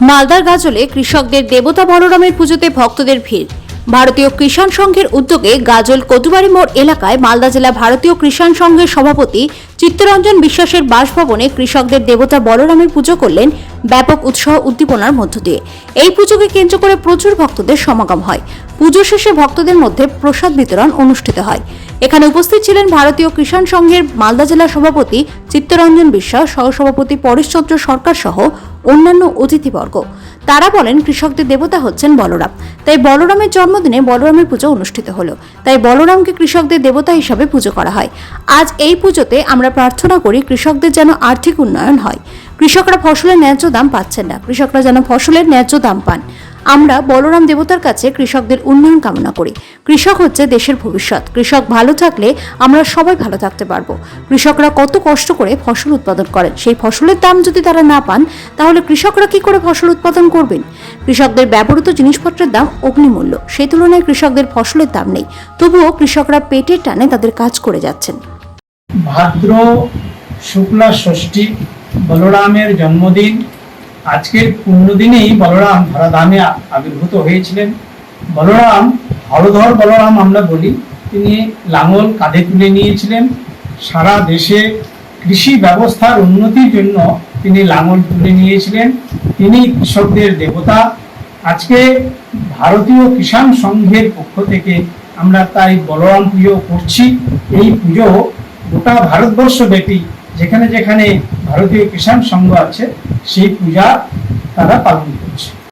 মালদার গাজলে কৃষকদের দেবতা বলরামের পুজোতে ভক্তদের ভিড়। ভারতীয় কৃষাণ সংঘের উদ্যোগে গাজল কতুবাড়ি মোড় এলাকায় মালদা জেলা ভারতীয় কৃষাণ সংঘের সভাপতি চিত্তরঞ্জন বিশ্বাসের বাসভবনে কৃষকদের দেবতা বলরামের পুজো করলেন ব্যাপক উৎসাহ উদ্দীপনার মধ্য দিয়ে। এই পুজোকে কেন্দ্র করে প্রচুর ভক্তদের সমাগম হয়। পুজো শেষে ভক্তদের মধ্যে প্রসাদ বিতরণ অনুষ্ঠিত হয়। এখানে উপস্থিত ছিলেন ভারতীয় কিষাণ সংঘের মালদা জেলা সভাপতি চিত্তরঞ্জন বিশ্বাস, সহসভাপতি পরেশচন্দ্র সরকার সহ অন্যান্য অতিথিবর্গ। তারা বলেন, কৃষকদের দেবতা হচ্ছেন বলরাম। তাই বলরামের জন্মদিনে বলরামের পুজো অনুষ্ঠিত হলো। তাই বলরামকে কৃষকদের দেবতা হিসাবে পুজো করা হয়। আজ এই পুজোতে আমরা প্রার্থনা করি, কৃষকদের যেন আর্থিক উন্নয়ন হয়। কৃষকরা ফসলের ন্যায্য দাম পাচ্ছেন না। কৃষকরা যেন ফসলের ন্যায্য দাম পান। আমরা বলরাম দেবতার কাছে কৃষকদের উন্নয়ন কামনা করি। কৃষক হচ্ছে দেশের ভবিষ্যৎ। কৃষক ভালো থাকলে আমরা সবাই ভালো থাকতে পারব। কৃষকরা কত কষ্ট করে ফসল উৎপাদন করেন। সেই ফসলের দাম যদি তারা না পান, তাহলে কৃষকরা কি করে ফসল উৎপাদন করবেন? কৃষকদের ব্যবহৃত জিনিসপত্রের দাম অগ্নিমূল্য। সেই তুলনায় কৃষকদের ফসলের দাম নেই। তবুও কৃষকরা পেটের টানে তাদের কাজ করে যাচ্ছেন। ভাদ্র শুক্লা ষষ্ঠী বলরামের জন্মদিন। আজকের পুণ্যদিনেই বলরাম ধরাধামে আবির্ভূত হয়েছিলেন। বলরাম, হরধর বলরাম আমরা বলি, তিনি লাঙল কাঁধে তুলে নিয়েছিলেন। সারা দেশে কৃষি ব্যবস্থার উন্নতির জন্য তিনি লাঙল তুলে নিয়েছিলেন। তিনি কৃষকদের দেবতা। আজকে ভারতীয় কিষাণ সংঘের পক্ষ থেকে আমরা তাই বলরাম পুজো করছি। এই পুজো গোটা ভারতবর্ষ ব্যাপী যেখানে যেখানে ভারতীয় কিষাণ সংঘ আছে সেই পূজা তারা পালন করছে